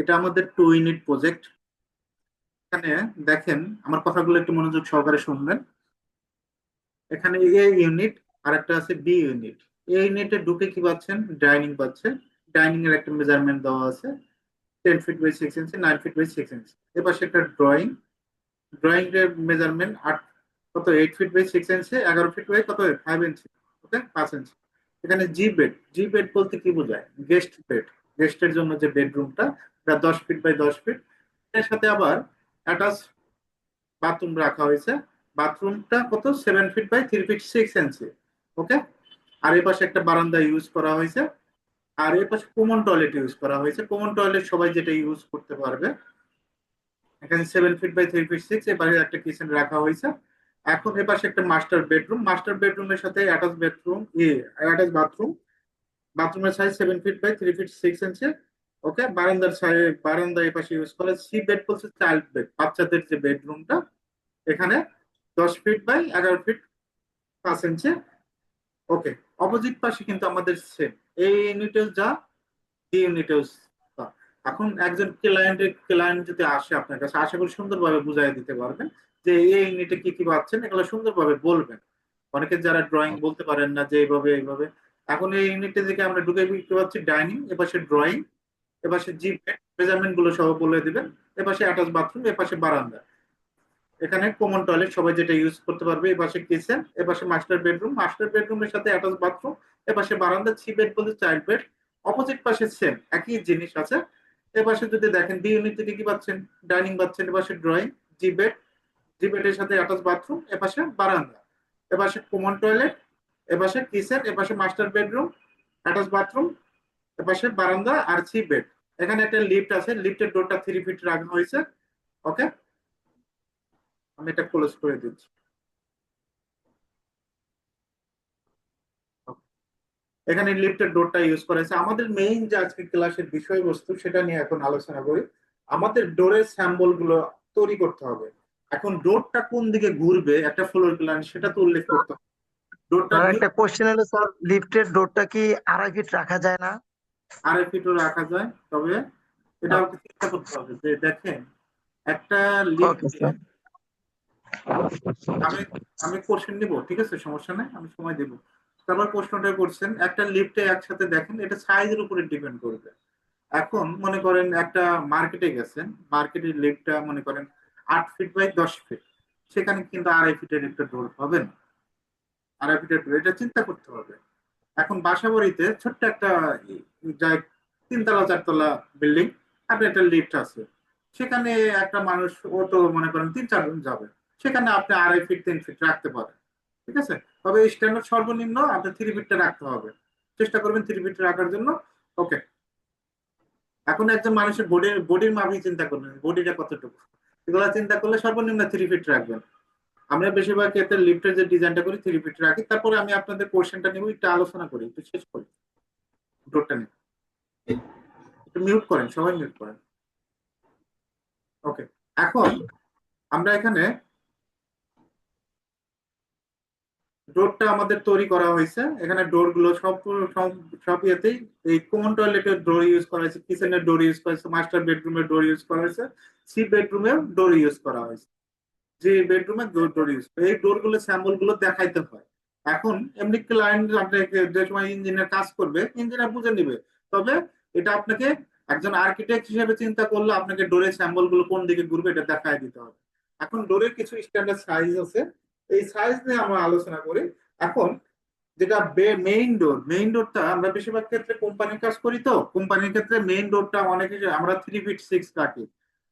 এটা আমাদের two unit project এখানে দেখেন, আমার কথাগুলো একটু মনোযোগ সহকারে শুনবেন। এখানে এ ইউনিট আর একটা আছে বি ইউনিট এ ইউনিটে ঢুকে কি পাচ্ছেন? ডাইনিং পাচ্ছে ডাইনিং এর একটা মেজারমেন্ট দেওয়া আছে। Ten feet by six inch nine feet by six inch এবার একটা ড্রয়িং ড্রয়িং এর মেজারমেন্ট আট, কত? Eight feet by six inch এগারো ফিট বাই কত? ফাইভ ইঞ্চি ওকে পাঁচ ইঞ্চি এখানে জি বেড জি বেড বলতে কি বোঝায়? গেস্ট বেড গেস্টের জন্য যে বেডরুমটা, এটা দশ ফিট বাই দশ ফিট। এর সাথে আবার অ্যাটাচ বাথরুম রাখা হয়েছে। বাথরুমটা কত? Seven feet by three feet six inch. Okay? আর এই পাশে একটা বারান্দা ইউজ করা হয়েছে। আর এর পাশে কমন টয়লেট ইউজ করা হয়েছে। কমন টয়লেট সবাই যেটা ইউজ করতে পারবে। এখানে seven feet by three feet six, এবারে একটা কিচেন রাখা হয়েছে। এখন এ পাশে একটা মাস্টার বেডরুম। মাস্টার বেডরুমের সাথে অ্যাটাচ বেডরুম অ্যাটাচ বাথরুম। বাথরুমের size seven feet by three feet six inch okay বারান্দার সাইড বারান্দা এই পাশে ইউজ করে সি বেড বলছে চাইল্ড বেড বাচ্চাদের যে বেডরুমটা এখানে দশ ফিট বাই এগারো ফিট পাঁচ ইঞ্চি ওকে অপোজিট পাশে কিন্তু আমাদের সেম এই ইউনিটেও যা, এই ইউনিটেও। এখন একজন ক্লায়েন্টের ক্লায়েন্ট যদি আসে আপনার কাছে, আশা করি সুন্দরভাবে বুঝাই দিতে পারবেন যে এই ইউনিটে কি কি পাচ্ছেন, এগুলো সুন্দরভাবে বলবেন। অনেকে যারা ড্রয়িং বলতে পারেন না যে এইভাবে এইভাবে। এখন এই ইউনিটে থেকে আমরা ঢুকে দেখতে পাচ্ছি ডাইনিং এপাশে ড্রয়িং এপাশে জি মেজারমেন্টগুলো সব বলে দিবেন, এপাশে অ্যাটাচ বাথরুম এপাশে বারান্দা। এখানে কমন টয়লেট সবাই যেটা ইউজ করতে পারবে, এপাশে কিচেন এপাশে মাস্টার বেডরুম মাস্টার বেডরুমের সাথে অ্যাটাচ বাথরুম এপাশে বারান্দা থ্রি বেড বলতে চাইল্ড বেড অপোজিট পাশে সেম একই জিনিস আছে। এপাশে যদি দেখেন ডি ইউনিট থেকে কি পাচ্ছেন? ডাইনিং পাচ্ছেন, এপাশে ড্রয়িং জি বেড জি বেডের সাথে অ্যাটাচ বাথরুম এপাশে বারান্দা। এপাশে কমন টয়লেট এপাশে কিচেন, এপাশে মাস্টার বেডরুম, অ্যাটাচ বাথরুম, এপাশে বারান্দা আর থ্রি বেড। এখানে একটা লিফট আছে, লিফটের ডোরটা থ্রি ফিট রাখা হয়েছে। ওকে? আমি এটা ক্লোজ করে দিচ্ছি। এখানে লিফটের ডোরটা ইউজ করা হয়েছে। আমাদের মেইন যে আজকে ক্লাসের বিষয়বস্তু, সেটা নিয়ে এখন আলোচনা করি। আমাদের ডোরের স্যাম্বলগুলো তৈরি করতে হবে। এখন ডোরটা কোন দিকে ঘুরবে, একটা ফ্লোর প্ল্যান সেটা তো উল্লেখ করতে হবে। আর একটা কোশ্চেন হলো স্যার লিফটের ডোরটা কি আড়াই ফিট রাখা যায় না? আড়াই ফিটও রাখা যায় তবে এটা আমাকে চিন্তা করতে হবে যে দেখেন একটা লিফট আমি আমি কোশ্চেন নিব ঠিক আছে? সমস্যা নেই আমি সময় দেব। তারপর প্রশ্নটা করছেন একটা লিফটে একসাথে দেখেন এটা সাইজের উপরে ডিপেন্ড করবে। এখন মনে করেন একটা মার্কেটে গেছেন মার্কেটের লিফটটা মনে করেন আট ফিট বাই দশ ফিট সেখানে কিন্তু আড়াই ফিটের একটা ডোর হবে না। এটা চিন্তা করতে হবে। এখন বাসা বাড়িতে ছোট্ট একটা তিনতলা, চারতলা বিল্ডিং, আপনি একটা লিফট আছে। সেখানে একটা মানুষ, ও তো মনে করেন তিন চারজন যাবে। সেখানে আপনি আড়াই ফিট তিন ফিট রাখতে পারেন। ঠিক আছে? তবে স্ট্যান্ডার্ড সর্বনিম্ন আপনি থ্রি ফিটটা রাখতে হবে। চেষ্টা করবেন থ্রি ফিট রাখার জন্য। ওকে এখন একজন মানুষের বডির বডির মাপই চিন্তা করবেন। বডিটা কতটুকু? এগুলো চিন্তা করলে সর্বনিম্ন থ্রি ফিট রাখবেন। আমরা বেশিরভাগ ক্ষেত্রে লিফটের যে ডিজাইনটা করি থ্রি ফিট রাখি তারপরে আমি আপনাদের কোশ্চেনটা নিব, একটু আলোচনা করি, একটু শেষ করি। ডোরটা নিয়ে একটু মিউট করেন, সবাই মিউট করেন। ওকে এখন আমরা এখানে ডোরটা আমাদের তৈরি করা হয়েছে। এখানে ডোরগুলো সব সব সব ইয়েতেই এই কমন টয়লেটের ডোর ইউজ করা হয়েছে কিচেনের ডোর ইউজ করা হয়েছে মাস্টার বেডরুমের ডোর ইউজ করা হয়েছে সি বেডরুমের ডোর ইউজ করা হয়েছে। যে বেডরুমে ডোর ইউজ এই ডোরগুলো স্যাম্পলগুলো দেখাইতে হয়। এখন এমনি ক্লায়েন্ট আপনাকে যে সময় ইঞ্জিনিয়ার কাজ করবে ইঞ্জিনিয়ার বুঝে নিবে। তবে এটা আপনাকে একজন আর্কিটেক্ট হিসেবে চিন্তা করলে আপনাকে ডোরের স্যাম্পলগুলো কোন দিকে ঘুরবে, এটা দেখাই দিতে হবে। এখন ডোরের কিছু স্ট্যান্ডার্ড সাইজ আছে। এই সাইজ নিয়ে আমরা আলোচনা করি। এখন যেটা মেইন ডোর মেইন ডোরটা আমরা বেশিরভাগ ক্ষেত্রে কোম্পানির কাজ করি তো। কোম্পানির ক্ষেত্রে মেইন ডোরটা অনেকে, আমরা থ্রি ফিট সিক্স রাখি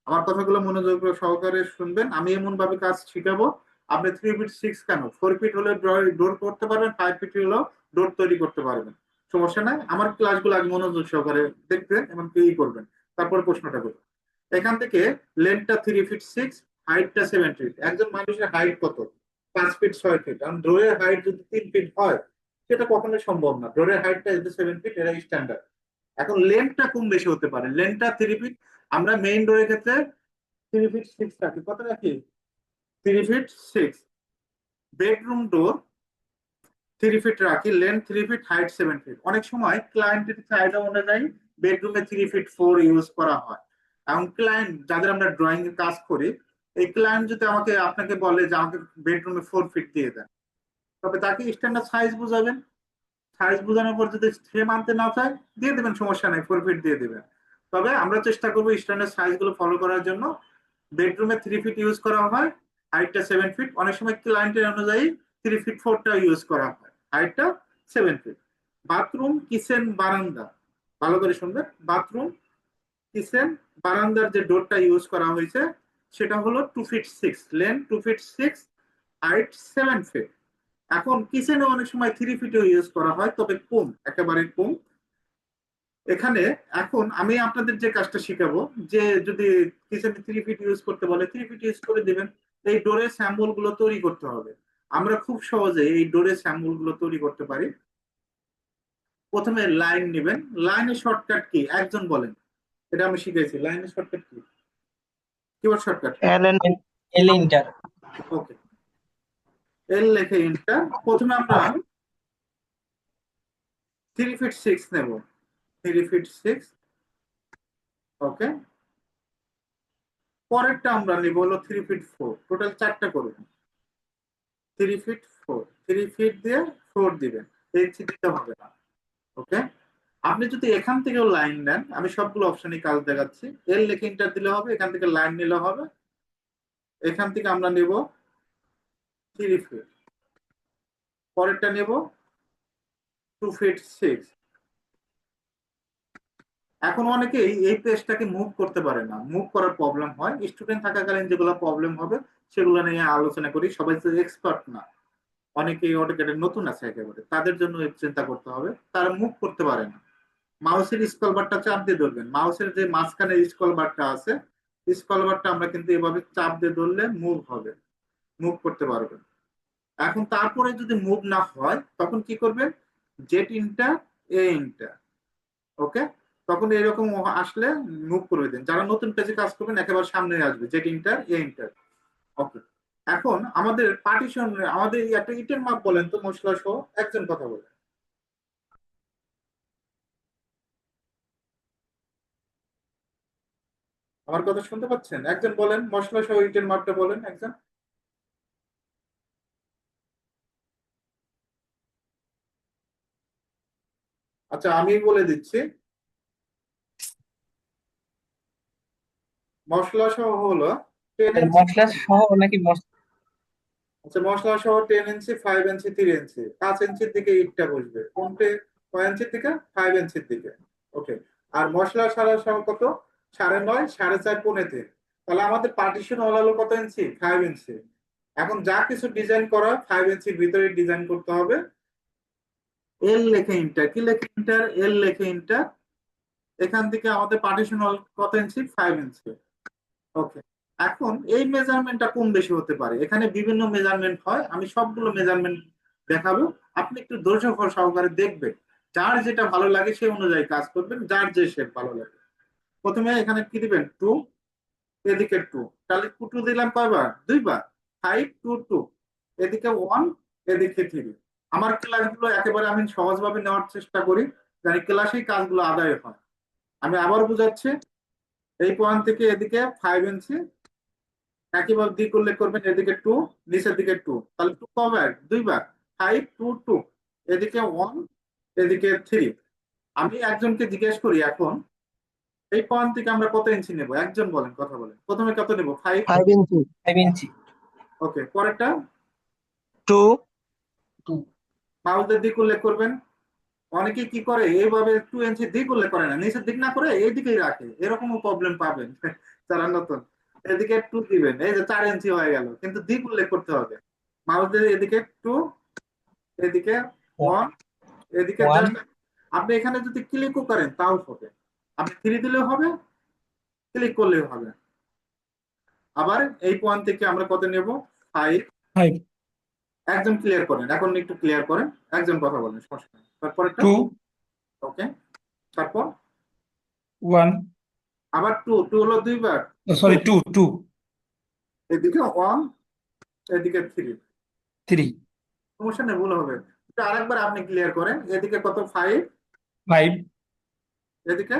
আমার কথাগুলো মনোযোগ সহকারে শুনবেন। আমি এমন ভাবে কাজ শিখাবো। আপনি থ্রি ফিট সিক্স কেন? ফোর ফিট হলে ডোর করতে পারবেন ফাইভ ফিট হলেও ডোর তৈরি করতে পারবেন। সমস্যা নাই, আমার ক্লাসগুলো আগে মনোযোগ সহকারে দেখবেন এবং কি করবেন। তারপর প্রশ্নটা করবেন এখান থেকে লেন্থটা থ্রি ফিট সিক্স হাইটটা সেভেন ফিট একজন মানুষের হাইট কত? পাঁচ ফিট ছয় ফিট কারণ ডোরের হাইট যদি তিন ফিট হয়, সেটা কখনোই সম্ভব না। ডোরের হাইটটা যদি সেভেন ফিট এটা স্ট্যান্ডার্ড এখন লেন্থটা কম বেশি হতে পারে। লেন্থটা থ্রি ফিট আমরা মেইন ডোরের ক্ষেত্রে থ্রি ফিট সিক্স রাখি। কত রাখি? Three feet six bedroom door three feet রাখি। Length three feet height seven feet অনেক সময় ক্লায়েন্টের চাহিদা অনুযায়ী বেডরুমে থ্রি ফিট ফোর ইউজ করা হয়। এবং ক্লায়েন্ট যাদের আমরা ড্রয়িং এর কাজ করি, এই ক্লায়েন্ট যদি আমাকে, আপনাকে বলে যে আমাকে বেডরুমে ফোর ফিট দিয়ে দেন, তবে তাকে স্ট্যান্ডার্ড সাইজ বুঝাবেন। সাইজ বোঝানোর পর যদি সে মানতে না চায়, দিয়ে দেবেন, সমস্যা নেই ফোর ফিট দিয়ে দেবেন। তবে আমরা চেষ্টা করব স্ট্যান্ডার্ড সাইজগুলো ফলো করার জন্য। বেডরুমে থ্রি ফিট ইউজ করা হয় হাইটটা সেভেন ফিট অনেক সময় ক্লায়েন্টের অনুযায়ী থ্রি ফিট ফোরটা ইউজ করা হয় হাইটটা সেভেন ফিট বাথরুম কিচেন বারান্দা। ভালো করে শুনবেন। বাথরুম কিচেন বারান্দার যে ডোরটা ইউজ করা হয়েছে, সেটা হলো two feet six lane two feet six height seven feet এখন কিচেনে অনেক সময় থ্রি ফিটও ইউজ করা হয়, তবে কম, একেবারে কম। এখানে এখন আমি আপনাদের যে কাজটা শিখাবো যে যদি কিচেনে থ্রি ফিট ইউজ করতে বলে থ্রি ফিট ইউজ করে দিবেন এই ডোরের স্যাম্পলগুলো তৈরি করতে হবে। আমরা খুব সহজে এই ডোরের স্যাম্পলগুলো তৈরি করতে পারি। প্রথমে লাইন নেবেন। লাইনের শর্টকাট কি? একজন বলেন। এটা আমি শিখেছি লাইনের শর্টকাট কি? Keyboard shortcut? L N L enter okay L লেখে ইন্টার প্রথমে আমরা থ্রি ফিট সিক্স নেব। থ্রি ফিট সিক্স ওকে পরেরটা আমরা নিব হলো থ্রি ফিট ফোর টোটাল চারটা করব। Three feet four three feet দিয়ে ফোর দিবেন। ইঞ্চি দিতে হবে না। ওকে আপনি যদি এখান থেকেও লাইন নেন, আমি সবগুলো অপশনই কাজ দেখাচ্ছি। এল লেখে ইন্টার দিলে হবে, এখান থেকে লাইন নিলে হবে। এখান থেকে আমরা নেব থ্রি ফিট পরেরটা নেব টু ফিট সিক্স এখন অনেকেই এই পেজটাকে মুভ করতে পারে না। মুভ করার প্রবলেম হয়। স্টুডেন্ট থাকাকালীন যেগুলো প্রবলেম হবে, সেগুলো নিয়ে আলোচনা করি। সবাই তো এক্সপার্ট না। অনেকেই অটোকেটে নতুন আছে একেবারে। তাদের জন্য চিন্তা করতে হবে। তারা মুভ করতে পারে না। মাউসের স্কল বারটা চাপ দিয়ে ধরবেন। মাউসের যে মাঝখানে স্কল বারটা আছে স্কল বারটা আমরা কিন্তু এভাবে চাপ দিয়ে ধরলে মুভ হবে। মুভ করতে পারবেন। এখন তারপরে যদি মুভ না হয়, তখন কি করবেন? জেট ইনটা এ ইনটা ওকে তখন এরকম আসলে মুভ করে দিন। যারা নতুন পেজে কাজ করবেন, একেবারে সামনে আসবে Z enter A enter okay এখন আমাদের পার্টিশন আমাদের একটা ইটের মাপ বলেন তো, মশলা সহ, একজন কথা বলেন। আমার কথা শুনতে পাচ্ছেন? একজন বলেন, মশলা সহ ইটের মাপটা বলেন, একজন। আচ্ছা আমি বলে দিচ্ছি। মশলা সহ হলো ইঞ্চি মশলা সহ নাকি আচ্ছা মশলা সহ ten inch five inch three inch পাঁচ ইঞ্চির দিকে ইটটা বসবে। কোনটে? কয় ইঞ্চির দিকে? ফাইভ ইঞ্চির দিকে। ওকে আর মশলা সারা সহ কত? সাড়ে নয় সাড়ে চার পৌনে তিন তাহলে আমাদের পার্টিশন হলো কত ইঞ্চি ফাইভ ইঞ্চি এখন যা কিছু ডিজাইন করা ফাইভ ইঞ্চির ভিতরে ডিজাইন করতে হবে। এল লেখে ইন্টার কি লেখে ইন্টার এল লেখে ইন্টার এখান থেকে আমাদের পার্টিশন ওয়াল কত ইঞ্চি ফাইভ ইঞ্চি ওকে এখন এই মেজারমেন্টটা কম বেশি হতে পারে? এখানে বিভিন্ন মেজারমেন্ট হয়, আমি সবগুলো মেজারমেন্ট দেখাবো। আপনি একটু ধৈর্য সহকারে দেখবেন। যার যেটা ভালো লাগে সেই অনুযায়ী কাজ করবেন, যার যে শেপ ভালো লাগে। প্রথমে এখানে কি দিবেন? টু এদিকে টু তাহলে টু দিলাম কয়বার? দুইবার। ফাইভ টু টু এদিকে ওয়ান এদিকে থ্রি আমার ক্লাসগুলো একেবারে আমি সহজভাবে নেওয়ার চেষ্টা করি জানি ক্লাসেই কাজগুলো আদায় হয়। আমি আবার বুঝাচ্ছি। এই পয়েন্ট থেকে এদিকে ফাইভ ইঞ্চি একইভাবে দিক উল্লেখ করবেন এদিকে টু নিচের দিকে টু তাহলে টু কবার দুইবার ফাইভ টু টু এদিকে ওয়ান এদিকে থ্রি আমি একজনকে জিজ্ঞেস করি এখন এই পয়েন্ট থেকে আমরা কত ইঞ্চি নেব? একজন বলেন কথা বলেন। প্রথমে কত নেব? Five five inch five inch okay পরেরটা? টু মাউসের দিক উল্লেখ করবেন। অনেকে কি করে এইভাবে টু ইঞ্চি দিক উল্লেখ করে না নিচের দিক না করে এই দিকেই রাখে। এরকমও প্রবলেম পাবেন যারা নতুন। এদিকে টু দিবেন এই যে চার ইঞ্চি হয়ে গেল। কিন্তু দিক উল্লেখ করতে হবে। মাউসের এদিকে টু এদিকে ওয়ান এদিকে আপনি এখানে যদি ক্লিকও করেন তাও হবে। আপনি থ্রি দিলেও হবে ক্লিক করলেও হবে। আবার এই পয়েন্ট থেকে আমরা কত নেব? ফাইভ ফাইভ একজন ক্লিয়ার করেন। এখন একটু ক্লিয়ার করেন একজন কথা বলেন সমস্যা নেই। তারপরে টু ওকে তারপর? ওয়ান আবার টু টু হলো দুইবার? সরি টু টু এদিকে ওয়ান এদিকে থ্রি থ্রি সমস্যা নেই ভুল হবে। আরেকবার আপনি ক্লিয়ার করেন। এদিকে কত? ফাইভ ফাইভ এদিকে?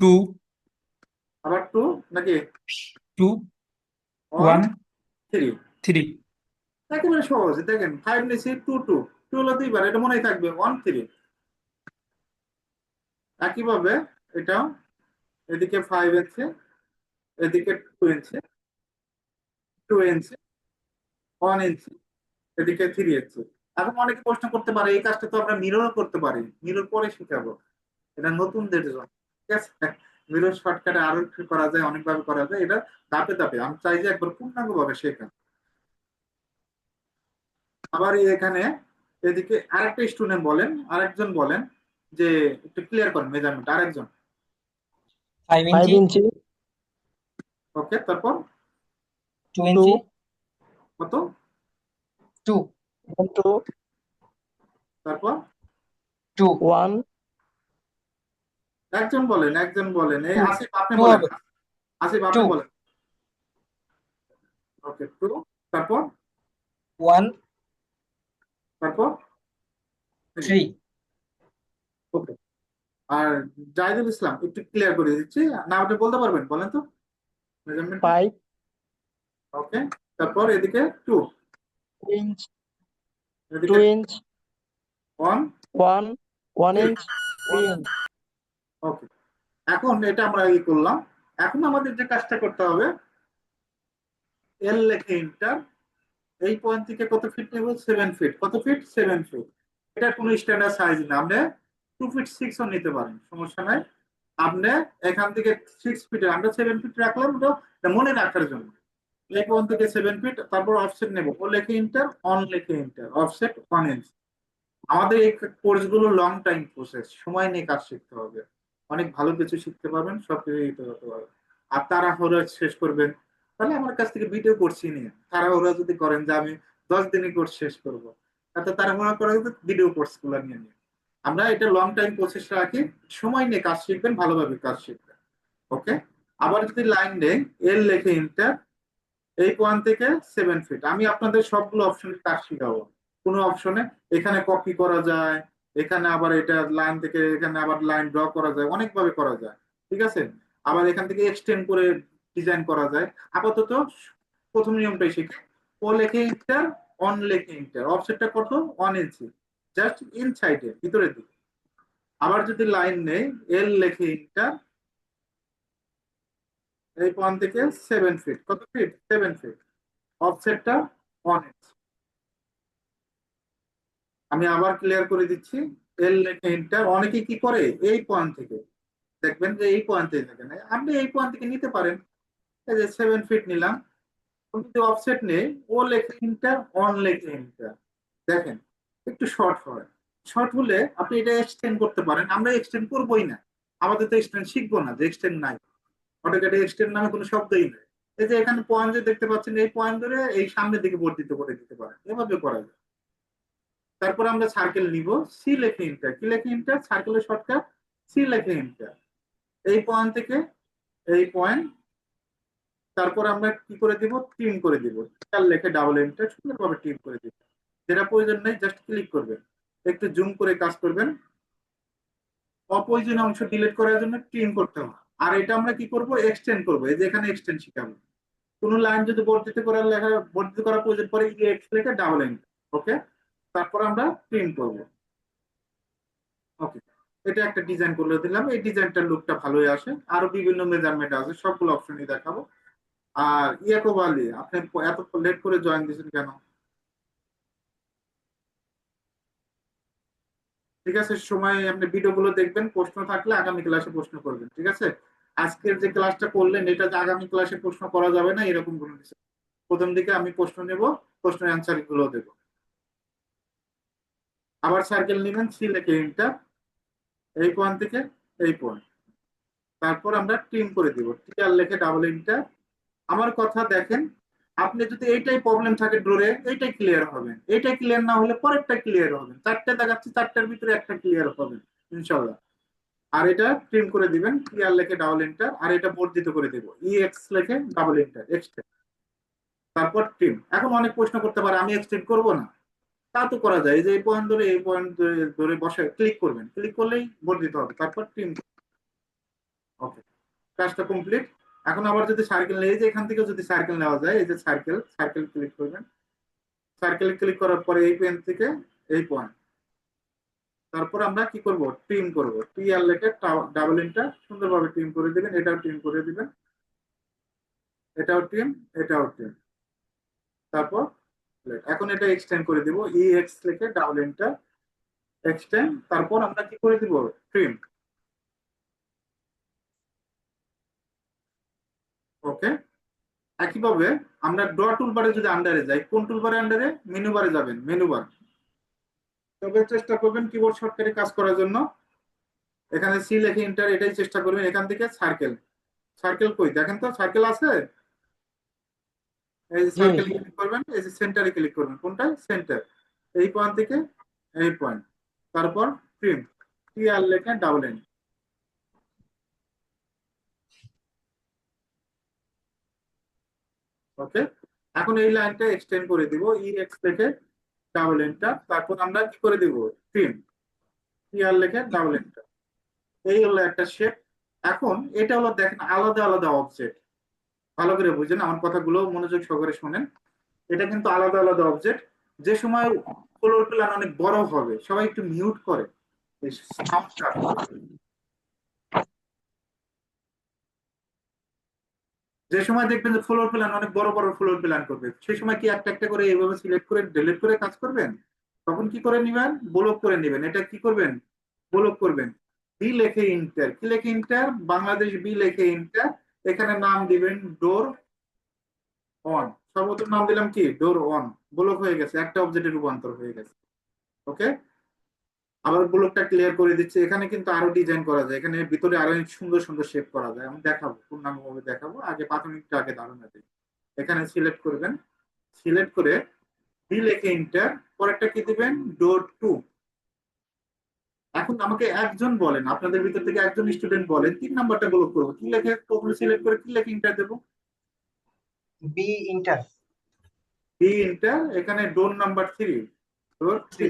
টু আবার টু নাকি? Two one three three. একেবারে সহজ দেখেন ফাইভ নিয়েছি টু টু টু হলো দুইবার, এটা মনেই থাকবে ওয়ান থ্রি একইভাবে এটাও এদিকে ফাইভ ইঞ্চি এদিকে two inch two inch one inch এদিকে থ্রি ইঞ্চি এখন অনেকে প্রশ্ন করতে পারে, এই কাজটা তো আমরা মিররও করতে পারি মিরর পরে শিখাবো। এটা নতুনদের জন্য, ঠিক আছে? মিরর শর্টকাটে আরও করা যায়, অনেকভাবে করা যায়, এটা ধাপে ধাপে। আমি চাই যে একবার পূর্ণাঙ্গ ভাবে শেখা আবার এই এখানে এদিকে আরেকটা স্টুডেন্ট বলেন আরেকজন বলেন যে একটু ক্লিয়ার করেন মেজারমেন্ট আরেকজন। ফাইভ ইঞ্চি ওকে তারপর? টু ইঞ্চি কত? টু টু তারপর? টু ওয়ান একজন বলেন একজন বলেন। এই. আসিফ আপনি বলেন। আসিফ আপনি বলেন। ওকে টু তারপর? ওয়ান তারপর? থ্রি ওকে আর জাহিদুল ইসলাম একটু ক্লিয়ার করে দিচ্ছি। না আপনি বলতে পারবেন বলেন তো। মেজারমেন্ট ফাইভ ওকে তারপর এদিকে two inch two inch one one one inch inch okay এখন এটা আমরা ই করলাম। এখন আমাদের যে কাজটা করতে হবে এল লেখে ইন্টার এই পয়েন্ট থেকে কত ফিট নেব? সেভেন ফিট কত ফিট সেভেন ফিট এটা কোনো স্ট্যান্ডার্ড সাইজ না। আপনি টু ফিট সিক্সও নিতে পারেন। সমস্যা নাই। আপনি এখান থেকে সিক্স ফিটে আমরা সেভেন ফিট রাখলাম ওটা মনে রাখার জন্য। এই পয়েন্ট থেকে সেভেন ফিট তারপর অফসেট নেব। ও লেখে ইন্টার অন লেখে ইন্টার অফসেট ওয়ান ইঞ্চ আমাদের এই কোর্সগুলো লং টাইম প্রসেস সময় নিয়ে কাজ শিখতে হবে। অনেক ভালো কিছু শিখতে পারবেন সব কিছু দিতে হতে পারবেন। আর তাড়াহুড়ো শেষ করবেন। তাহলে আমার কাছ থেকে ভিডিও কোর্স নিয়ে তাড়াহুড়ো যদি করেন যে আমি দশ দিনে কোর্স শেষ করব। তাতে তাড়াহুড়ো করে ভিডিও কোর্সগুলো নিয়ে নিন। আমরা এটা লং টাইম প্রসেস রাখি, সময় নিয়ে কাজ শিখবেন, ভালোভাবে কাজ শিখবেন। ওকে আবার যদি লাইন নেই এল লেখে ইন্টার এই পয়েন্ট থেকে সেভেন ফিট আমি আপনাদের সবগুলো অপশনে কাজ শিখাবো। কোনো অপশনে এখানে কপি করা যায়, এখানে আবার এটা লাইন থেকে এখানে আবার লাইন ড্র করা যায়, অনেকভাবে করা যায়। ঠিক আছে? আবার এখান থেকে এক্সটেন্ড করে ডিজাইন করা যায়। আপাতত প্রথম নিয়মটাই শিখে ও লেখে ইন্টার, অন লেখে ইন্টার। অফসেটটা কত ওয়ান ইঞ্চি জাস্ট ইন সাইডে ভিতরের দিকে। আবার যদি লাইন নেই এল লেখে ইন্টার, এই পয়েন্ট থেকে সেভেন ফিট কত ফিট সেভেন ফিট অফসেটটা ওয়ান ইঞ্চ আমি আবার ক্লিয়ার করে দিচ্ছি। এল লেখে ইন্টার। অনেকে কি করে? এই পয়েন্ট থেকে। দেখবেন যে এই পয়েন্ট থাকে আপনি এই পয়েন্ট থেকে নিতে পারেন। এই যে সেভেন ফিট নিলাম যদি অফসেট নেই, ও লেখে ইন্টার অন লেখে ইন্টার দেখেন, একটু শর্ট হয়। শর্ট হলে আপনি এটা এক্সটেন্ড করতে পারেন, আমরা এক্সটেন্ড করবোই না। আমাদের তো এক্সটেন্ড শিখব না, যে এক্সটেন্ড নাই। অটোক্যাটে এক্সটেন্ড নামে কোনো শব্দই নেই। এই যে এখানে পয়েন্ট যে দেখতে পাচ্ছেন, এই পয়েন্ট ধরে এই সামনের দিকে বর্ধিত করে দিতে পারেন। এভাবে করা যায়। তারপর আমরা সার্কেল নিব সি লেখে ইন্টার কি লেখে ইন্টার সার্কেলের শর্টকাট সি লেখে ইন্টার এই পয়েন্ট থেকে, এই পয়েন্ট তারপর আমরা কি করে দিব? ট্রিম করে দিব। চার লেখে ডাবল এন্টার সুন্দরভাবে ট্রিম করে দিব। যেটা প্রয়োজন নেই জাস্ট ক্লিক করবেন। একটু জুম করে কাজ করবেন। অপ্রয়োজনীয় অংশ ডিলিট করার জন্য ট্রিম করতে হবে। আর এটা আমরা কি করব? এক্সটেন্ড করব। এই যে এখানে এক্সটেন্ড শিখাবো। কোন লাইন যদি বর্ধিত করার লেখা, বর্ধিত করার প্রয়োজন পড়ে এক্স লেখে ডাবল এন্টার ওকে তারপর আমরা প্রিন্ট করব। ওকে এটা একটা ডিজাইন করে দিলাম। এই ডিজাইনটার লুকটা ভালোই আসে। আরও বিভিন্ন মেজারমেন্ট আছে। সবগুলো অপশনই দেখাবো। আর ইয়াকুব আলী আপনি এত লেট করে জয়েন দিয়েছেন কেন? ঠিক আছে, সময় আপনি ভিডিওগুলো দেখবেন, প্রশ্ন থাকলে আগামী ক্লাসে প্রশ্ন করবেন, ঠিক আছে? আজকের যে ক্লাসটা করলেন, এটা আগামী ক্লাসে প্রশ্ন করা যাবে না, এরকম কোনো কিছু প্রথম দিকে আমি প্রশ্ন নেব প্রশ্নের অ্যান্সারগুলো দেবো। আবার সার্কেল নেবেন সি লেখে ইন্টার এই পয়েন্ট থেকে এই পয়েন্ট তারপর আমরা ট্রিম করে দিব। টিআর লেখে ডাবল ইন্টার আমার কথা দেখেন, আপনি যদি এইটাই প্রবলেম থাকে ডোরে, এইটাই ক্লিয়ার হবে। এইটাই ক্লিয়ার না হলে পরেরটা ক্লিয়ার হবে। চারটে দেখাচ্ছি, চারটার ভিতরে একটা ক্লিয়ার হবে ইনশাল্লাহ আর এটা ট্রিম করে দিবেন ক্লিয়ার লেখে ডাবল ইন্টার আর এটা বর্ধিত করে দিব। ই এক্স লেখে ডাবল ইন্টার এক্সটেন্ড তারপর ট্রিম এখন অনেক প্রশ্ন করতে পারে, আমি এক্সটেন্ড করব না? তা তো করা যায়। যে এই পয়েন্ট ধরে, এই পয়েন্ট ধরে বসে ক্লিক করবেন। ক্লিক করলেই বর্ধিত হবে। তারপর ট্রিম ওকে কাজটা কমপ্লিট এখন আবার যদি সার্কেল এই যে এখান থেকে যদি সার্কেল নেওয়া যায়, এই যে সার্কেল সার্কেল ক্লিক করবেন। সার্কেল ক্লিক করার পরে এই পয়েন্ট থেকে এই পয়েন্ট তারপর আমরা কি করব? ট্রিম করব। টি আর লেখে ডাবল ইনটা সুন্দরভাবে ট্রিম করে দিবেন। এটাও ট্রিম করে দিবেন। এটাও ট্রিম এটাও ট্রিম তারপর এখন এটা এক্সটেন্ড করে দিব। ই এক্স লিখে ডাবল ইনটা এক্সটেন্ড তারপর আমরা কি করে দিব? Trim okay? একইভাবে আমরা ড্র টুলবারে যদি আন্ডারে যাই কোন টুলবারে আন্ডারে মেনু বারে যাবেন মেনু বার তবে চেষ্টা করবেন কিবোর্ড শর্টকাটে কাজ করার জন্য। এখানে সি লেখে ইন্টার এটাই চেষ্টা করবেন। এখান থেকে সার্কেল সার্কেল কই? দেখেন তো সার্কেল আছে? এই সার্কেল ক্লিক করবেন এই যে সেন্টারে ক্লিক করবেন। কোনটা? সেন্টার এই পয়েন্ট থেকে এই পয়েন্ট তারপর ট্রিম টি আর লেখে ডাবল এন ওকে? এখন এই লাইনটা এক্সটেন্ড করে দিব ই এক্স থেকে ডাবল এন্টার তারপর আমরা কি করে দিব? ট্রিম আর লেখে ডাবল এন্টার এই হলো একটা শেপ এখন এটা হলো দেখেন আলাদা আলাদা অবজেক্ট ভালো করে বুঝেন, আমার কথাগুলো মনোযোগ সহকারে শোনেন। এটা কিন্তু আলাদা আলাদা অবজেক্ট যে সময় ফ্লোর প্ল্যান অনেক বড় হবে, সবাই একটু মিউট করে। যে সময় দেখবেন যে ফ্লোর প্ল্যান অনেক বড় বড় ফ্লোর প্ল্যান করবে, সেই সময় কি একটা একটা করে এইভাবে সিলেক্ট করে ডিলিট করে কাজ করবেন? তখন কি করে নিবেন? ব্লক করে নেবেন। এটা কি করবেন? ব্লক করবেন। বি লেখে ইন্টার কি লেখে ইন্টার বাংলাদেশ বি লেখে ইন্টার এখানে নাম দিবেন ডোর অন সর্বপ্রথম নাম দিলাম কি? ডোর অন ব্লক হয়ে গেছে। একটা অবজেক্টে রূপান্তর হয়ে গেছে। ওকে আবার ব্লকটা ক্লিয়ার করে দিচ্ছে। এখানে কিন্তু আরও ডিজাইন করা যায়। এখানে ভিতরে আরও সুন্দর সুন্দর শেপ করা যায়। আমি দেখাবো পূর্ণাঙ্গভাবে দেখাবো। আগে প্রাথমিকটা আগে ধারণা দিই। এখানে সিলেক্ট করবেন। সিলেক্ট করে বি লেখে ইন্টার পরেরটা কি দিবেন? ডোর টু এখন আমাকে একজন বলেন আপনাদের ভিতর থেকে একজন স্টুডেন্ট বলেন তিন নাম্বারটা ব্লক করব। কি লেখে? প্রথমে সিলেক্ট করে কি লেখে ইন্টার দেবো? বি ইন্টার বি ইন্টার এখানে door number three door three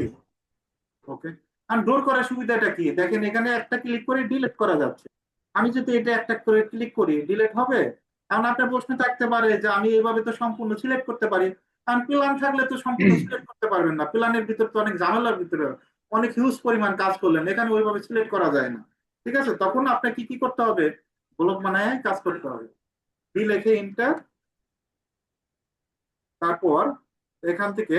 okay আর ডোর করার সুবিধাটা কি? দেখেন এখানে একটা ক্লিক করে ডিলিট করা যাচ্ছে। আমি যদি এটা একটা করে ক্লিক করি ডিলিট হবে? এখন আপনার প্রশ্ন থাকতে পারে যে আমি এইভাবে তো সম্পূর্ণ সিলেক্ট করতে পারি। কারণ প্ল্যান থাকলে তো সম্পূর্ণ সিলেক্ট করতে পারবেন না। প্ল্যানের ভিতর তো অনেক ঝামেলার ভিতরে অনেক হিউজ পরিমাণ কাজ করলেন এখানে ওইভাবে সিলেক্ট করা যায় না। ঠিক আছে? তখন আপনাকে কি কি করতে হবে? ব্লক বানায় কাজ করতে হবে। বি লেখে ইন্টার তারপর এখান থেকে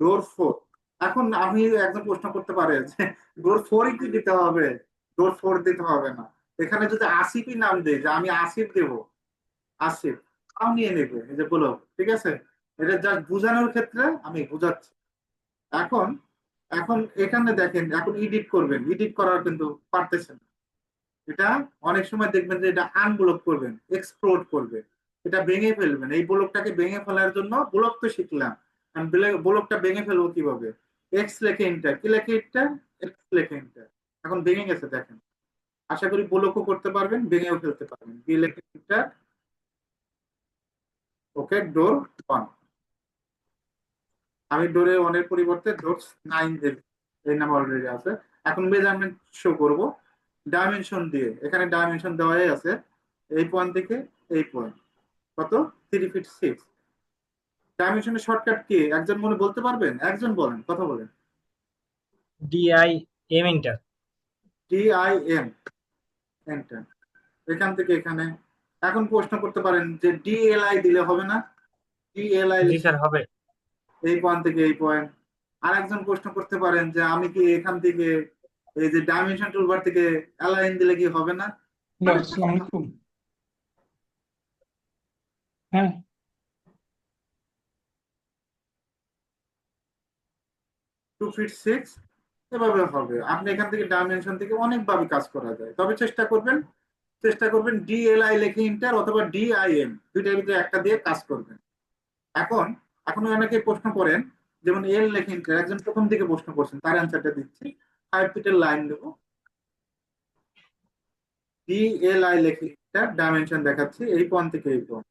ডোর ফোর এখন আমি একজন প্রশ্ন করতে পারে যে ডোর ফোরই কি দিতে হবে? ডোর ফোর দিতে হবে না। এখানে যদি আসিফই নাম দেয়, যে আমি আসিফ দেব, আসিফ, তাও নিয়ে নেবে, এই যে বলো ঠিক আছে? এটা জাস্ট বোঝানোর ক্ষেত্রে আমি বোঝাচ্ছি। এখন এখন এখানে দেখেন, এখন এডিট করবেন। এডিট করার কিন্তু পারতেছেন না। এটা অনেক সময় দেখবেন যে এটা আনব্লক করবেন এক্সপ্লোর করবে। এটা ভেঙে ফেলবেন। এই ব্লকটাকে ভেঙে ফেলার জন্য ব্লক তো শিখলাম। ব্লকটা ভেঙে ফেলব কীভাবে? এক্স লেখে ইন্টার কি লেখে ইন্টার এক্স লেখে ইন্টার এখন ভেঙে গেছে, দেখেন। আশা করি ব্লকও করতে পারবেন, ভেঙেও ফেলতে পারবেন। বি লেখে ইন্টার ওকে ডোর ওয়ান আমি ডোরে ওয়ানের পরিবর্তে ডোর নাইন দেব এই নাম অলরেডি আছে। এখন মেজারমেন্ট শো করব। ডাইমেনশন দিয়ে। এখানে ডাইমেনশন দেওয়াই আছে। এই পয়েন্ট থেকে এই পয়েন্ট কত? থ্রি ফিট সিক্স ডাইমেনশনের শর্টকাট কি? একজন মনে বলতে পারবেন? একজন বলেন কথা বলেন। D I M enter D I M enter এখান থেকে এখানে। এখন প্রশ্ন করতে পারেন যে ডিএলআই দিলে হবে না? ডিএলআই জি স্যার হবে। এই পয়েন্ট থেকে এই পয়েন্ট আর একজন প্রশ্ন করতে পারেন যে আমি কি এখান থেকে এই যে ডাইমেনশন টুলবার থেকে অ্যালাইন দিলে কি হবে না? হ্যালো আসসালামু আলাইকুম হ্যাঁ। টু ফিট সিক্স এভাবে হবে। আপনি এখান থেকে ডাইমেনশন থেকে অনেকভাবে কাজ করা যায়। তবে চেষ্টা করবেন চেষ্টা করবেন ডিএলআই লেখে ইন্টার অথবা ডিআইএম দুইটার ভিতরে একটা দিয়ে কাজ করবেন। এখন এখন অনেকে প্রশ্ন করেন, যেমন এল লেখে ইন্টার একজন প্রথম দিকে প্রশ্ন করছেন, তার অ্যান্সারটা দিচ্ছি। ফাইভ ফিটের লাইন দেবো। ডিএলআই লেখে ইন্টার ডাইমেনশন দেখাচ্ছি, এই পয়েন্ট থেকে এই পয়েন্ট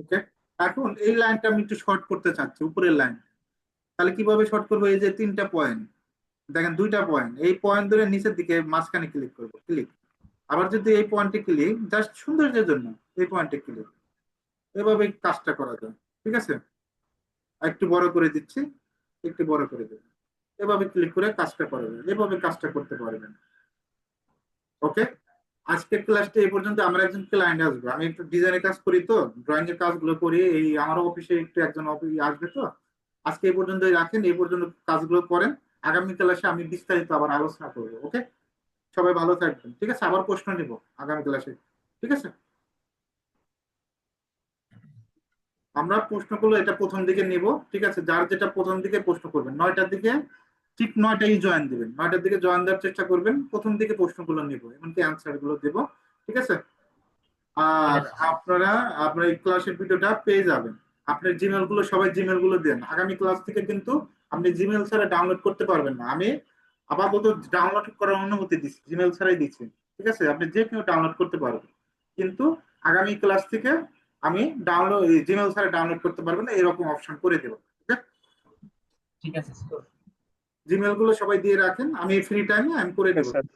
ওকে এখন এই লাইনটা আমি একটু শর্ট করতে চাচ্ছি, উপরের লাইন তাহলে কীভাবে শর্ট করব? এই যে তিনটা পয়েন্ট দেখেন দুইটা পয়েন্ট এই পয়েন্ট ধরে নিচের দিকে মাঝখানে ক্লিক করব। ক্লিক আবার যদি এই পয়েন্টে ক্লিক জাস্ট সৌন্দর্যের জন্য এই পয়েন্টে ক্লিক এভাবে কাজটা করা যায়। ঠিক আছে? একটু বড় করে দিচ্ছি, একটু বড় করে দেব। এভাবে ক্লিক করে কাজটা করবেন এভাবে কাজটা করতে পারবেন। ওকে আজকের ক্লাসটা এই পর্যন্ত। আমরা একজন ক্লায়েন্ট আসবে। আমি একটু ডিজাইনের কাজ করি তো। ড্রয়িং এর কাজগুলো করি। এই আমার অফিসে একটু একজন আসবে তো। আজকে এই পর্যন্তই রাখেন, এই পর্যন্ত কাজগুলো করেন। আগামী ক্লাসে আমি বিস্তারিত আবার আলোচনা করব, ওকে? সবাই ভালো থাকবেন, ঠিক আছে? আবার প্রশ্ন নিব আগামী ক্লাসে ঠিক আছে? আমরা প্রশ্নগুলো এটা প্রথম দিকে নিব, ঠিক আছে? যার যেটা প্রথম দিকে প্রশ্ন করবেন, নয়টার দিকে ঠিক নয়টাই জয়েন দিবেন, নয়টার দিকে জয়েন দেওয়ার চেষ্টা করবেন, প্রথম দিকে প্রশ্নগুলো নিব, এমনকি অ্যান্সারগুলো দেব, ঠিক আছে? আর আপনারা, আপনার এই ক্লাসের ভিডিওটা পেয়ে যাবেন। আপনার জিমেলগুলো সবাই জিমেলগুলো দেন। আগামী ক্লাস থেকে কিন্তু আপনি জিমেল ছাড়া ডাউনলোড করতে পারবেন না। আমি আপাতত ডাউনলোড করার অনুমতি দিচ্ছি জিমেল ছাড়াই দিচ্ছি। ঠিক আছে? আপনি যে কেউ ডাউনলোড করতে পারবেন। কিন্তু আগামী ক্লাস থেকে আমি ডাউনলোড জিমেল ছাড়া ডাউনলোড করতে পারবেন না এরকম অপশন করে দেবো। ঠিক আছে জিমেলগুলো সবাই দিয়ে রাখেন আমি ফ্রি টাইমে আমি করে দেবো। স্যার।